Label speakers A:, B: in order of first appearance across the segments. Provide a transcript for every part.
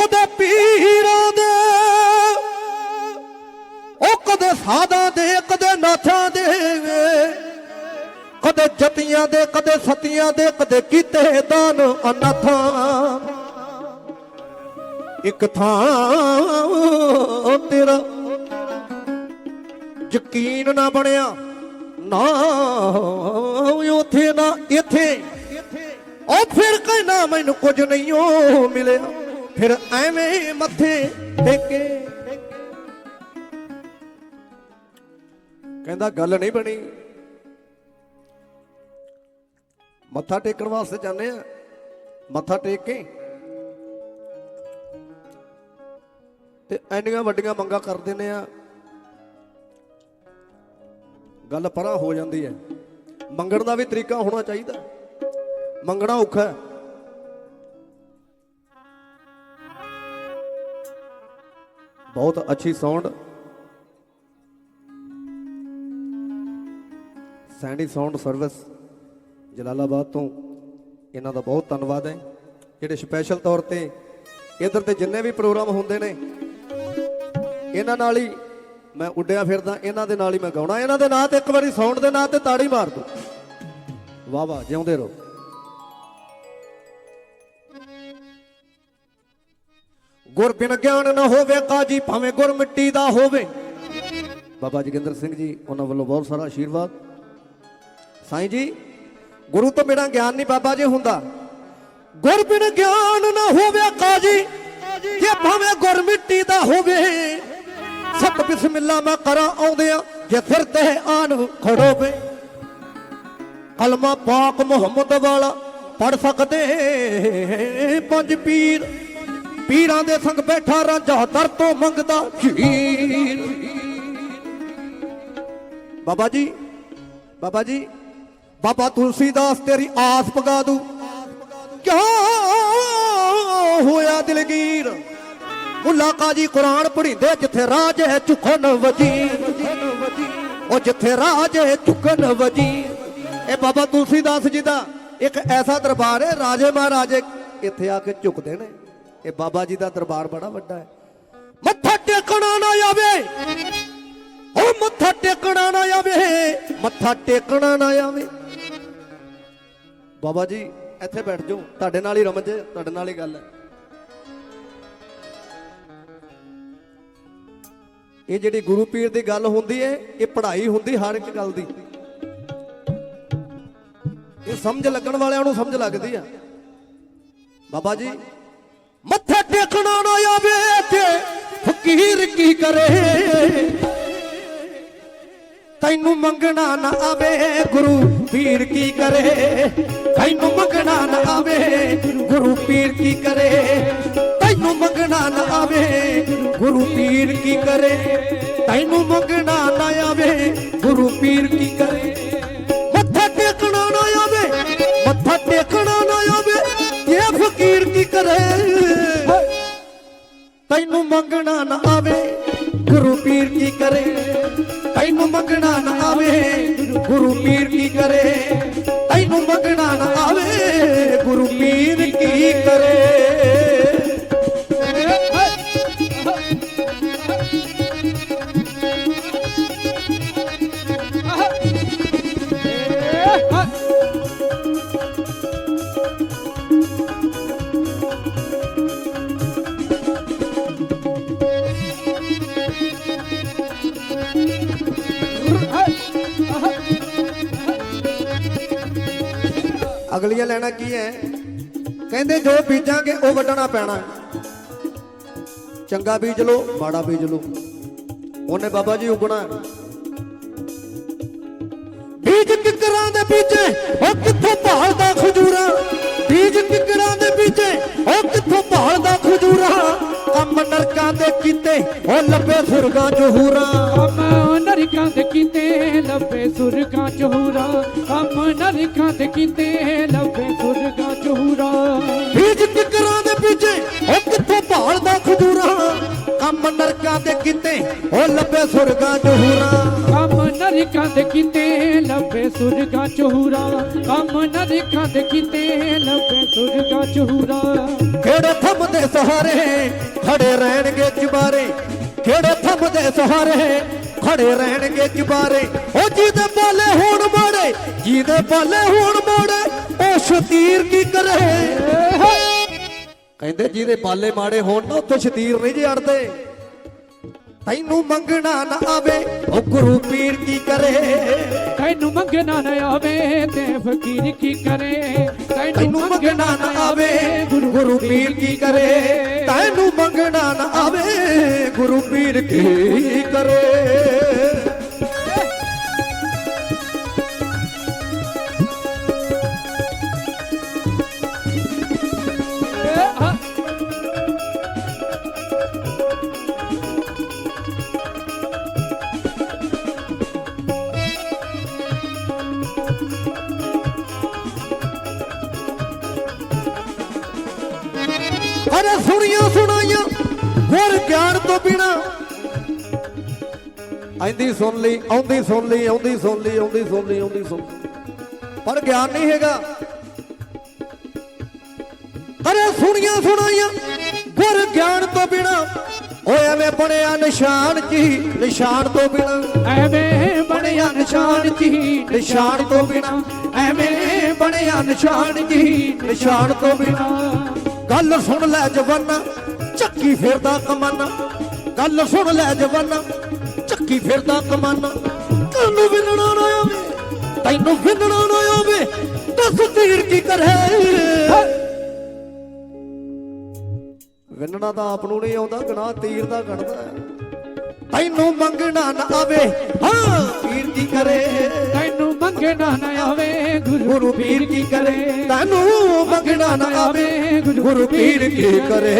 A: ਕਦੇ ਪੀਰਾਂ ਦੇ। ਉਹ ਕਦੇ ਸਾਧਾਂ ਦੇ, ਕਦੇ ਨਾਥਾਂ ਦੇ ਕਦੇ ਜਤੀਆਂ ਦੇ, ਕਦੇ ਸਤੀਆਂ ਦੇ, ਕਦੇ ਕੀਤੇ ਦਾਨ ਅਨਾਥਾਂ ਇੱਕ ਥਾਂ ਤੇਰਾ ਯਕੀਨ ਨਾ ਬਣਿਆ। ਨਾ ਉਥੇ ਨਾ ਇੱਥੇ। ਉਹ ਫਿਰ ਕਹਿਣਾ ਮੈਨੂੰ ਕੁਝ ਨਹੀਂ ਓ ਮਿਲਿਆ। ਫਿਰ ਐਵੇਂ ਮੱਥੇ ਟੇਕੇ। ਕਹਿੰਦਾ, ਗੱਲ ਨਹੀਂ ਬਣੀ। ਮੱਥਾ ਟੇਕਣ ਵਾਸਤੇ ਜਾਂਦੇ ਆ। ਮੱਥਾ ਟੇਕ ਕੇ ਤੇ ਐਨੀਆਂ ਵੱਡੀਆਂ ਮੰਗਾਂ ਕਰ ਦਿੰਦੇ ਆ। ਗੱਲ ਪਰਾਂ ਹੋ ਜਾਂਦੀ ਹੈ। ਮੰਗਣ ਦਾ ਵੀ ਤਰੀਕਾ ਹੋਣਾ ਚਾਹੀਦਾ। ਮੰਗਣਾ ਔਖਾ ਹੈ। ਬਹੁਤ ਅੱਛੀ sound Sandy sound service Jalalabad ਤੋਂ ਇਹਨਾਂ ਦਾ ਬਹੁਤ ਧੰਨਵਾਦ ਹੈ। ਜਿਹੜੇ ਸਪੈਸ਼ਲ ਤੌਰ ਤੇ ਇਧਰ ਤੇ ਜਿੰਨੇ ਵੀ ਪ੍ਰੋਗਰਾਮ ਹੁੰਦੇ ਨੇ, ਇਹਨਾਂ ਨਾਲ ਹੀ ਮੈਂ ਉੱਡਿਆ ਫਿਰਦਾ, ਇਹਨਾਂ ਦੇ ਨਾਲ ਹੀ ਮੈਂ ਗਾਉਣਾ। ਇਹਨਾਂ ਦੇ ਨਾਂ ਤੇ ਇੱਕ ਵਾਰੀ ਸਾਊਂਡ ਦੇ ਨਾਂ ਤੇ ਤਾੜੀ ਮਾਰ ਦੋ ਵਾਹ ਵਾਹ ਜਿਉਂਦੇ ਰਹੋ। ਗੁਰ ਬਿਨ ਗਿਆਨ ਨਾ ਹੋਵੇ ਕਾਜੀ, ਭਾਵੇਂ ਗੁਰ ਮਿੱਟੀ ਦਾ ਹੋਵੇ। ਬਾਬਾ ਜੋਗਿੰਦਰ ਸਿੰਘ ਜੀ, ਉਹਨਾਂ ਵੱਲੋਂ ਬਹੁਤ ਸਾਰਾ ਆਸ਼ੀਰਵਾਦ ਸਾਈਂ ਜੀ, ਗੁਰੂ ਤੋਂ ਬਿਨਾ ਗਿਆਨ ਨਹੀਂ ਬਾਬਾ ਜੀ ਹੁੰਦਾ। ਗੁਰ ਬਿਨ ਗਿਆਨ ਨਾ ਹੋਵੇ ਕਾਜੀ, ਜੇ ਭਾਵੇਂ ਗੁਰ ਮਿੱਟੀ ਦਾ ਹੋਵੇ। ਸਤ ਬਿਸਮਿਲ੍ਲਾ ਮੈਂ ਕਰਾਂ ਆਉਂਦਿਆਂ, ਜੇ ਫਿਰ ਤੇ ਆਨ ਖੜੋਵੇ। ਕਲਮਾ ਪਾਕ ਮੁਹੰਮਦ ਵਾਲਾ ਪੜ ਸਕਦੇ ਪੰਜ ਪੀਰ। ਪੀਰਾਂ ਦੇ ਸੰਗ ਬੈਠਾ ਰਾਂਝਾ, ਦਰ ਤੋਂ ਮੰਗਦਾ ਖੀਰ ਬਾਬਾ ਜੀ ਬਾਬਾ ਜੀ, ਬਾਬਾ ਤੁਲਸੀਦਾਸ ਤੇਰੀ ਆਸ ਪਗਾ ਦੂ। ਕਿਉਂ ਹੋਇਆ ਦਿਲਗੀਰ ਮੁੱਲਾ ਕਾਜੀ ਕੁਰਾਨ ਪੜ੍ਹੀਂਦੇ, ਜਿੱਥੇ ਰਾਜ ਹੈ ਝੁਕਣ ਵਜੀਰ। ਉਹ ਜਿੱਥੇ ਰਾਜ ਹੈ ਝੁਕਣ ਵਜੀਰ। ਇਹ ਬਾਬਾ ਤੁਲਸੀਦਾਸ ਜੀ ਦਾ ਇੱਕ ਐਸਾ ਦਰਬਾਰ ਹੈ, ਰਾਜੇ ਮਹਾਰਾਜੇ ਇੱਥੇ ਆ ਕੇ ਝੁਕਦੇ ਨੇ। ਇਹ ਬਾਬਾ ਜੀ ਦਾ ਦਰਬਾਰ ਬੜਾ ਵੱਡਾ ਹੈ। ਮੱਥਾ ਟੇਕਣਾ ਨਾ ਆਵੇ। ਉਹ ਮੱਥਾ ਟੇਕਣਾ ਨਾ ਆਵੇ। ਮੱਥਾ ਟੇਕਣਾ ਨਾ ਆਵੇ। ਬਾਬਾ ਜੀ ਇੱਥੇ ਬੈਠ ਜਾਓ। ਤੁਹਾਡੇ ਨਾਲ ਹੀ ਰਮਨ ਜੇ ਤੁਹਾਡੇ ਨਾਲ ਹੀ ਗੱਲ ਹੈ। ਇਹ ਜਿਹੜੀ ਗੁਰੂ ਪੀਰ ਦੀ ਗੱਲ ਹੁੰਦੀ ਹੈ ਇਹ ਪੜ੍ਹਾਈ ਹੁੰਦੀ ਹਰ ਇੱਕ ਗੱਲ ਦੀ। ਇਹ ਸਮਝ ਲੱਗਣ ਵਾਲਿਆਂ ਨੂੰ ਸਮਝ ਲੱਗਦੀ ਆ ਬਾਬਾ ਜੀ ਮੱਥਾ ਟੇਕਣਾ ਨਾ ਆਵੇ ਤੇ ਫਕੀਰ ਕੀ ਕਰੇ? ਤੈਨੂੰ ਮੰਗਣਾ ਨਾ ਆਵੇ ਗੁਰੂ ਪੀਰ ਕੀ ਕਰੇ? ਤੈਨੂੰ ਮੰਗਣਾ ਨਾ ਆਵੇ ਗੁਰੂ ਪੀਰ ਕੀ ਕਰੇ? ਤੈਨੂੰ ਮੰਗਣਾ ਨਾ ਆਵੇ ਗੁਰੂ ਪੀਰ ਕੀ ਕਰੇ? ਤੈਨੂੰ ਮੰਗਣਾ ਨਾ ਆਵੇ ਗੁਰੂ ਪੀਰ ਕੀ ਮੰਗਣਾ ਨਾ ਆਵੇ, ਗੁਰੂ ਪੀਰ ਕੀ ਕਰੇ? ਤੈਨੂੰ ਮੰਗਣਾ ਨਾ ਆਵੇ, ਗੁਰੂ ਪੀਰ ਕੀ ਕਰੇ? ਅਗਲੀਆਂ ਲੈਣਾ ਕੀ ਹੈ ਕਹਿੰਦੇ ਜੋ ਬੀਜਾਂਗੇ ਉਹ ਵੱਢਣਾ ਪੈਣਾ। ਚੰਗਾ ਬੀਜ ਲੋ ਮਾੜਾ ਬੀਜ ਲਓ। ਉਹਨੇ ਬਾਬਾ ਜੀ ਉਗਣਾ। ਬੀਜ ਕਿਕਰਾਂ ਦੇ ਬੀਜੇ, ਉਹ ਕਿੱਥੋਂ ਭਾਲਦਾ ਖਜੂਰਾ? ਨਰਕਾਂ ਦੇ ਕੀਤੇ ਉਹ ਲੱਭੇ ਸੁਰਗਾਂ ਜਹੂਰਾ
B: ਕੰਮ ਨਰਕਾਂ ਦੇ ਕੀਤੇ ਲੱਭੇ ਸੁਰਗਾਂ ਚਹੂਰਾ। ਕੰਮ ਨਰਕਾਂ ਦੇ ਕੀਤੇ ਲੱਭੇ ਸੁਰਗਾਂ ਚਹੂਰਾ।
A: ਬੀਜ ਕਿਕਰਾਂ ਦੇ ਬੀਜੇ ਉਹ ਕਿੱਥੋਂ ਭਾਲਦਾ ਖਜੂਰਾ। ਕੰਮ ਨਰਕਾਂ ਦੇ ਕੀਤੇ ਉਹ ਲੱਭੇ ਸੁਰਗਾਂ ਜਹੂਰਾ
B: ਕੰਮ ਚਹੂਰਾ ਕੰਮ ਨਰਕਾਂ ਦੇ ਕੀਤੇ ਲੱਭੇ ਸੁਰਗਾਂ ਚਹੂਰਾ
A: ਕਿਹੜੇ ਥੰਮਦੇ ਦੇ ਸਹਾਰੇ ਖੜੇ ਰਹਿਣਗੇ ਚੁਬਾਰੇ ਕਿਹੜੇ ਥੰਮ ਦੇ ਸਹਾਰੇ ਖੜੇ ਰਹਿਣਗੇ ਚੁਬਾਰੇ ਉਹ ਜਿਹਦੇ ਪਾਲੇ ਹੋਣ ਮਾੜੇ ਜਿਹਦੇ ਪਾਲੇ ਹੋਣ ਮਾੜੇ ਉਹ ਸ਼ਤੀਰ ਕੀ ਕਰੇ? ਕਹਿੰਦੇ ਜਿਹਦੇ ਪਾਲੇ ਮਾੜੇ ਹੋਣ ਨਾ ਉੱਥੇ ਸ਼ਤੀਰ ਨਹੀਂ ਜੇ ਅੜਦੇ। ਤੈਨੂੰ ਮੰਗਣਾ ਨਾ ਆਵੇ ਉਹ ਗੁਰੂ ਪੀਰ ਕੀ ਕਰੇ?
B: ਤੈਨੂੰ ਮੰਗਣਾ ਨਾ ਆਵੇ ਤੇ ਫਕੀਰ ਕੀ ਕਰੇ?
A: ਤੈਨੂੰ ਮੰਗਣਾ ਨਾ ਆਵੇ ਗੁਰੂ ਪੀਰ ਕੀ ਕਰੇ? ਤੈਨੂੰ ਮੰਗਣਾ ਨਾ ਆਵੇ ਗੁਰੂ ਪੀਰ ਕੀ ਕਰੇ? ਅਰੇ ਸੁਣੀਆਂ ਸੁਣਾਈਆਂ ਹੋਰ ਗਿਆਨ ਤੋਂ ਬਿਨਾ। ਆਂਦੀ ਸੁਣ ਲਈ ਆਉਂਦੀ ਸੁਣ ਲਈ ਆਉਂਦੀ ਸੁਣ ਲਈ ਆਉਂਦੀ ਸੁਣ ਲਈ ਆਉਂਦੀ ਸੁਣ। ਪਰ ਗਿਆਨ ਨਹੀਂ ਹੈਗਾ। ਅਰੇ ਸੁਣੀਆਂ ਸੁਣਾਈਆਂ ਗੁਰ ਗਿਆਨ ਤੋਂ ਬਿਨਾ। ਓਏ ਐਵੇਂ ਬਣਿਆ ਨਿਸ਼ਾਨ ਜੀ ਨਿਸ਼ਾਨ ਤੋਂ ਬਿਨਾ।
B: ਐਵੇਂ ਬਣਿਆ ਨਿਸ਼ਾਨ ਜੀ
A: ਨਿਸ਼ਾਨ ਤੋਂ ਬਿਨਾ। ਐਵੇਂ ਬਣਿਆ ਨਿਸ਼ਾਨ ਜੀ ਨਿਸ਼ਾਨ ਤੋਂ ਬਿਨਾ। ਗੱਲ ਸੁਣ ਲੈ ਜਵਾਨਾ ਚੱਕੀ ਫਿਰਦਾ ਕਮਾਨਾ। ਗੱਲ ਸੁਣ ਲੈ ਜਵਾਨਾ ਚੱਕੀ ਫਿਰਦਾ ਕਮਾਨਾ। ਤੈਨੂੰ ਵਿੰਨਣਾ ਨਾ ਆਵੇ ਤੈਨੂੰ ਵਿੰਨਣਾ ਨਾ ਆਵੇ ਦੱਸ ਤੀਰ ਕੀ ਕਰੇ। ਵਿੰਨਣਾ ਤਾਂ ਆਪ ਨੂੰ ਨਹੀਂ ਆਉਂਦਾ ਗਨਾਹ ਤੀਰ ਦਾ ਹੈ। ਤੈਨੂੰ ਮੰਗਣਾ ਨਾ ਆਵੇ ਹਾਂ ਤੀਰ ਕੀ ਕਰੇ।
B: ਤੈਨੂੰ ਮੰਗਣਾ ਨਾ ਆਵੇ
A: ਗੁਰੂ ਪੀਰ ਕੀ ਕਰੇ। ਤੈਨੂੰ ਮੰਗਣਾ ਨਾ ਆਵੇ ਗੁਰੂ ਪੀਰ ਕੀ ਕਰੇ?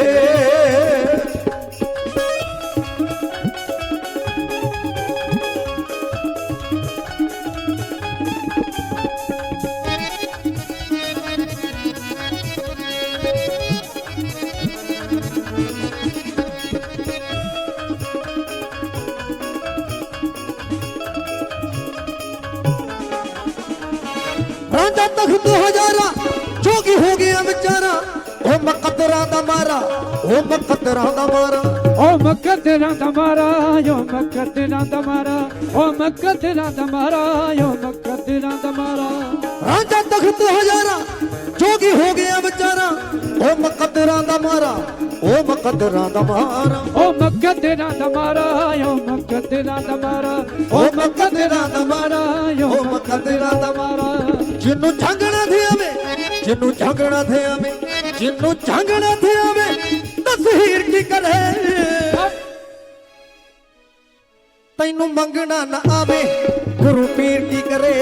A: ਰਾਂਝਾ ਤਖਤ ਹਜ਼ਾਰਾ ਮਕਦਰਾਂ ਦਾ ਮਾਰਾ ਉਹ ਮਕਦਰਾਂ ਦਾ ਮਾਰਾ
B: ਓ ਮਕਦਰਾਂ ਦਾ ਮਾਰਾ ਓ ਮਕਦਰਾਂ ਦਾ ਮਾਰਾ ਓ ਮਕਦਰਾਂ ਦਾ ਮਾਰਾ ਓ ਮਕਦਰਾਂ ਦਾ ਮਾਰਾ
A: ਰਾਂਝਾ ਤਖਤ ਹਜ਼ਾਰਾ ਜੋਗੀ ਹੋ ਗਿਆ ਵਿਚਾਰਾ ਉਹ ਮਕਦਰਾਂ ਦਾ ਮਾਰਾ ਉਹ ਮਕਦਰਾਂ ਦਾ ਮਾਰਾ
B: ਓ ਮਕਦਰਾਂ ਦਾ ਮਾਰਾ ਓ ਮਕਦਰਾਂ ਦਾ ਮਾਰਾ ਓ ਮਕਦਰਾਂ ਦਾ ਮਾਰਾ ਓ
A: ਮਕਦਰਾਂ ਦਾ
B: ਮਾਰਾ
A: ਜਿੰਨੂੰ ਝੰਗਣਾ ਆਵੇ ਜਿੰਨੂੰ ਝੰਗਣਾ ਆਵੇ ਜਿੰਨੂੰ ਝੰਗਣਾ ਤੇ ਆਵੇ ਤਸਹੀਰ ਕੀ ਕਰੇ? ਤੈਨੂੰ ਮੰਗਣਾ ਨਾ ਆਵੇ ਗੁਰੂ ਪੀਰ ਕੀ ਕਰੇ?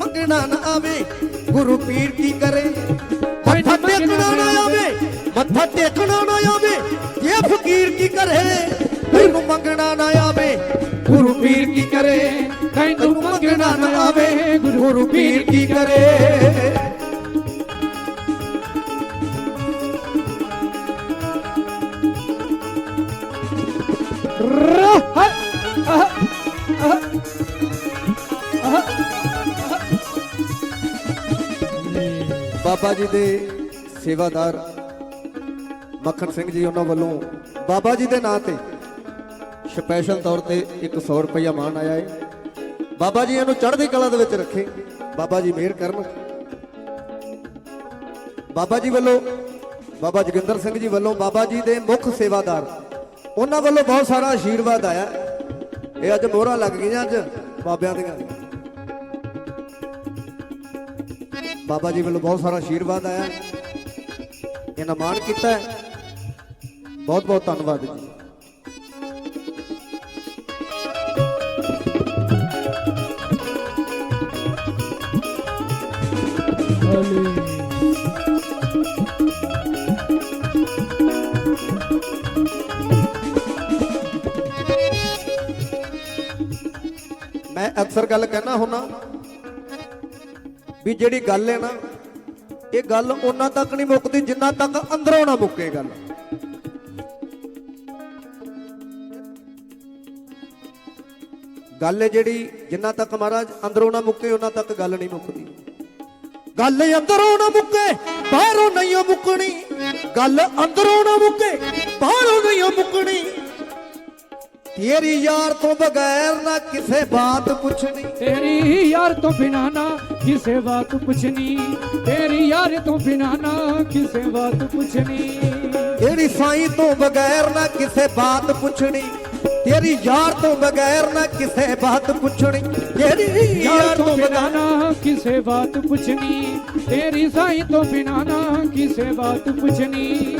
A: ਮੰਗਣਾ ਨਾ ਆਵੇ ਗੁਰੂ ਪੀਰ ਕੀ ਕਰੇ? ਮੱਥਾ ਟੇਕਣਾ ਨਾ ਆਵੇ ਮੱਥਾ ਟੇਕਣਾ ਨਾ ਆਵੇ ਇਹ ਫਕੀਰ ਕੀ ਕਰੇ? ਤੈਨੂੰ ਮੰਗਣਾ ਨਾ ਆਵੇ ਗੁਰੂ ਪੀਰ ਕੀ ਕਰੇ?
B: ਤੈਨੂੰ ਮੰਗਣਾ ਨਾ ਆਵੇ
A: ਗੁਰੂ ਪੀਰ ਕੀ ਕਰੇ? ਬਾਬਾ ਜੀ ਦੇ ਸੇਵਾਦਾਰ ਮੱਖਣ ਸਿੰਘ ਜੀ ਉਹਨਾਂ ਵੱਲੋਂ ਬਾਬਾ ਜੀ ਦੇ ਨਾਂ ਤੇ ਸਪੈਸ਼ਲ ਤੌਰ ਤੇ 100 ਰੁਪਇਆ ਮਾਨ ਆਇਆ ਹੈ ਬਾਬਾ ਜੀ ਇਹਨੂੰ ਚੜ੍ਹਦੀ ਕਲਾ ਦੇ ਵਿੱਚ ਰੱਖੇ। ਬਾਬਾ ਜੀ ਮਿਹਰ ਕਰਨ। ਬਾਬਾ ਜੀ ਵੱਲੋਂ, ਬਾਬਾ ਜੋਗਿੰਦਰ ਸਿੰਘ ਜੀ ਵੱਲੋਂ ਬਾਬਾ ਜੀ ਦੇ ਮੁੱਖ ਸੇਵਾਦਾਰ, ਉਹਨਾਂ ਵੱਲੋਂ ਬਹੁਤ ਸਾਰਾ ਆਸ਼ੀਰਵਾਦ ਆਇਆ। ਇਹ ਅੱਜ ਮੋਹਰਾਂ ਲੱਗ ਗਈਆਂ ਅੱਜ ਬਾਬਿਆਂ ਦੀਆਂ। ਬਾਬਾ ਜੀ ਵੱਲੋਂ ਬਹੁਤ ਸਾਰਾ ਆਸ਼ੀਰਵਾਦ ਆਇਆ। ਇਹਨਾਂ ਮਾਣ ਕੀਤਾ ਬਹੁਤ ਬਹੁਤ ਧੰਨਵਾਦ ਜੀ। ਮੈਂ ਅਕਸਰ ਗੱਲ ਕਹਿਣਾ ਹੁੰਨਾ ਵੀ ਜਿਹੜੀ ਗੱਲ ਹੈ ਨਾ, ਇਹ ਗੱਲ ਉਹਨਾਂ ਤੱਕ ਨਹੀਂ ਮੁੱਕਦੀ, ਜਿੰਨਾ ਤੱਕ ਅੰਦਰੋਂ ਨਾ ਮੁੱਕੇ ਗੱਲ। ਗੱਲ ਜਿਹੜੀ ਜਿੰਨਾ ਤੱਕ ਮਹਾਰਾਜ ਅੰਦਰੋਂ ਨਾ ਮੁੱਕੇ, ਉਹਨਾਂ ਤੱਕ ਗੱਲ ਨਹੀਂ ਮੁੱਕਦੀ। ਗੱਲ ਅੰਦਰੋਂ ਨਾ ਮੁੱਕੇ, ਬਾਹਰੋਂ ਨਹੀਂ ਮੁੱਕਣੀ। ਗੱਲ ਅੰਦਰੋਂ ਨਾ ਮੁੱਕੇ, ਬਾਹਰੋਂ ਨਹੀਂ ਮੁੱਕਣੀ। ਤੇਰੀ ਯਾਰ ਤੋਂ ਬਗੈਰ ਨਾ ਕਿਸੇ ਬਾਤ ਪੁੱਛਣੀ।
B: ਤੇਰੀ ਯਾਰ ਤੋਂ ਬਿਨਾ ਨਾ ਕਿਸੇ ਬਾਤ ਪੁੱਛਣੀ ਤੇਰੀ ਯਾਰ ਤੋਂ ਬਿਨਾ ਨਾ ਕਿਸੇ ਬਾਤ ਪੁੱਛਣੀ।
A: ਤੇਰੀ ਸਾਈਂ ਤੋਂ ਬਗੈਰ ਨਾ ਕਿਸੇ ਬਾਤ ਪੁੱਛਣੀ ਤੇਰੀ ਯਾਰ ਤੋਂ ਬਗੈਰ ਨਾ ਕਿਸੇ ਬਾਤ ਪੁੱਛਣੀ। ਤੇਰੀ ਯਾਰ ਤੋਂ ਬਿਨਾ
B: ਨਾ ਕਿਸੇ ਬਾਤ ਪੁੱਛਣੀ ਤੇਰੀ ਸਾਈਂ ਤੋਂ ਬਿਨਾ ਨਾ ਕਿਸੇ ਬਾਤ ਪੁੱਛਣੀ।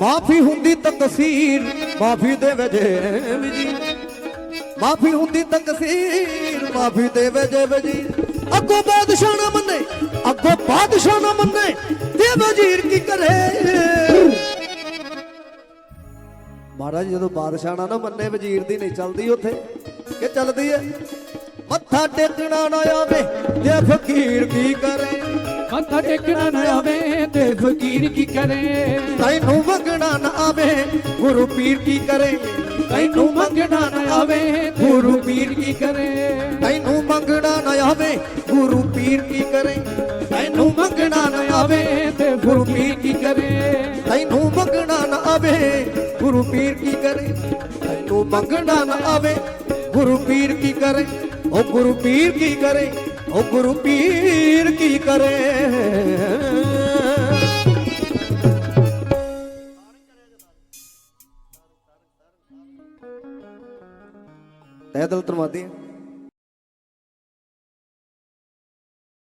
A: ਮਾਫੀ ਹੁੰਦੀ ਤਾਂ ਤਕਸੀਰ ਮਾਫੀ ਦੇ ਵਜੇ ਵੀ ਮਾਫੀ ਹੁੰਦੀ ਤਕਸੀਰ ਮਾਫੀ ਦੇਵੇ ਜੇ ਜੀ। ਅੱਗੋਂ ਬਾਦਸ਼ਾਹ ਨਾ ਮੰਨੇ ਅੱਗੋਂ ਬਾਦਸ਼ਾਹ ਨਾ ਮੰਨੇ ਤੇ ਵਜ਼ੀਰ ਕੀ ਕਰੇ? ਮਹਾਰਾਜ ਜਦੋਂ ਬਾਦਸ਼ਾਹ ਨਾ ਮੰਨੇ ਵਜ਼ੀਰ ਦੀ ਨਹੀਂ ਚੱਲਦੀ ਉੱਥੇ। ਕਿ ਚੱਲਦੀ ਐ ਮੱਥਾ ਟੇਕਣਾ ਨਾ ਆਵੇ ਤੇ ਫਕੀਰ ਕੀ ਕਰੇ।
B: ਮੱਥਾ ਟੇਕਣਾ ਨਾ ਆਵੇ ਤੇ ਫਕੀਰ ਕੀ ਕਰੇ?
A: ਤੈਨੂੰ ਵਗਣਾ ਨਾ ਆਵੇ ਗੁਰੂ ਪੀਰ ਕੀ ਕਰੇ?
B: ਤੈਨੂੰ ਮੰਗਣਾ ਨਾ ਆਵੇ, ਗੁਰੂ ਪੀਰ ਕੀ ਕਰੇ?
A: ਤੈਨੂੰ ਮੰਗਣਾ ਨਾ ਆਵੇ, ਗੁਰੂ ਪੀਰ ਕੀ ਕਰੇ?
B: ਤੈਨੂੰ ਮੰਗਣਾ ਨਾ ਆਵੇ ਤੇ ਗੁਰੂ ਪੀਰ ਕੀ ਕਰੇ?
A: ਤੈਨੂੰ ਮੰਗਣਾ ਨਾ ਆਵੇ, ਗੁਰੂ ਪੀਰ ਕੀ ਕਰੇ? ਤੈਨੂੰ ਮੰਗਣਾ ਨਾ ਆਵੇ, ਗੁਰੂ ਪੀਰ ਕੀ ਕਰੇ? ਉਹ ਗੁਰੂ ਪੀਰ ਕੀ ਕਰੇ? ਉਹ ਗੁਰੂ ਪੀਰ ਕੀ ਕਰੇ? ਤੈ ਦਿਲ ਤਰਮਾਦੀ